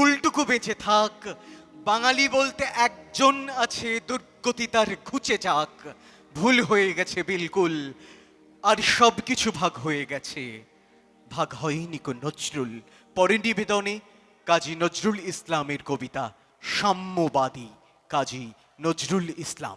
ভুলটুকু বেঁচে থাক। বাঙালি বলতে একজন আছে, দুর্গতি তার ঘুচে যাক। ভুল হয়ে গেছে বিলকুল, আর সব কিছু ভাগ হয়ে গেছে। ভাগ হয়নি কো নজরুল। পরে নিবেদনে কাজী নজরুল ইসলামের কবিতা, সাম্যবাদী কাজী নজরুল ইসলাম।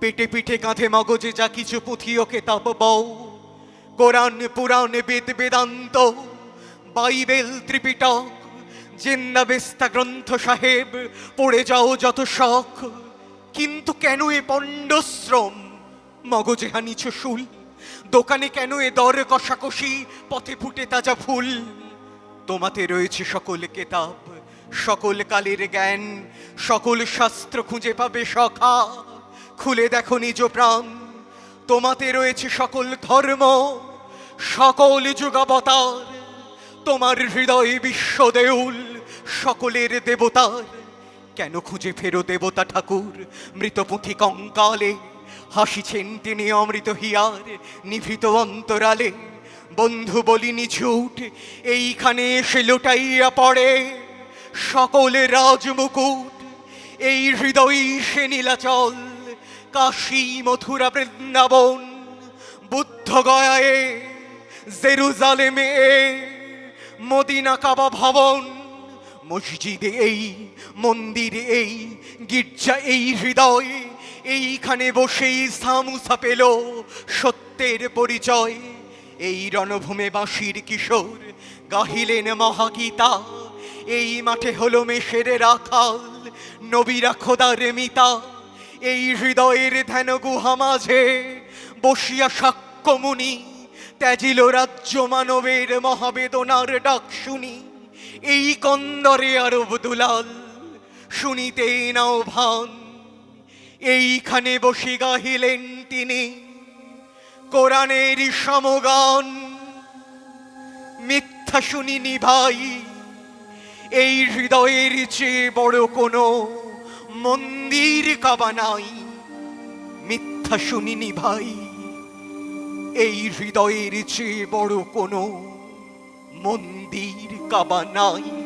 পেটে পিঠে কাঁধে মগজে যা কিছু পুঁথিও কেতাব বও Quran, Purana, Veda, Vedanta, Bible, Tripitaka Zendavesta Granth Sahib, পড়ে যাও যত শখ। কিন্তু কেন এ পণ্ডশ্রম? মগজে হানিছ শুল। দোকানে কেন এ দর কষাকষি? পথে ফুটে তাজা ফুল। তোমাতে রয়েছে সকল কেতাব, সকল কালের জ্ঞান, সকল শাস্ত্র খুঁজে পাবে সখা। খুলে দেখো নিজ প্রাণ। তোমাতে রয়েছে সকল ধর্ম, সকল যুগাবতার। তোমার হৃদয় বিশ্ব দেউল, সকলের দেবতার। কেন খুঁজে ফেরো দেবতা ঠাকুর মৃতপুঁথি কঙ্কালে? হাসিছেন তিনি অমৃত হিয়ার, নিভৃত অন্তরালে। বন্ধু বলিনি ঝুট, এইখানে এসে লুটাইয়া পড়ে। সকলে রাজমুকুট এই হৃদয় সে নীলাচল। কাশী মথুরা বৃন্দাবন বুদ্ধ গয়ায়ে জেরুজালেমে, মদিনা কাবা ভবন, মসজিদে এই, মন্দিরে এই, গির্জা এই হৃদয়, এইখানে বসেই সামুসা পেল সত্যের পরিচয়। এই রণভূমে বাঁশির কিশোর গাহিলেন মহাগীতা, এই মাঠে হলো মেষের রাখাল, নবীরা খোদার মিতা। এই হৃদয়ের ধ্যান গুহা মাঝে বসিয়া সাক্ষ্যমুনি ত্যাজিল রাজ্য মানবের মহাবেদনার ডাক শুনি। এই কন্দরে আরব দুলাল, শুনিতে নাও ভান। এইখানে বসে গাহিলেন তিনি, কোরআনের সমগান। মিথ্যা শুনিনি ভাই এই হৃদয়ের চেয়ে বড় কোনো মন্দির কাবা নাই মিথ্যা শুনিনি ভাই। এই হৃদয়ের চেয়ে বড় কোনো মন্দির কাবা নাই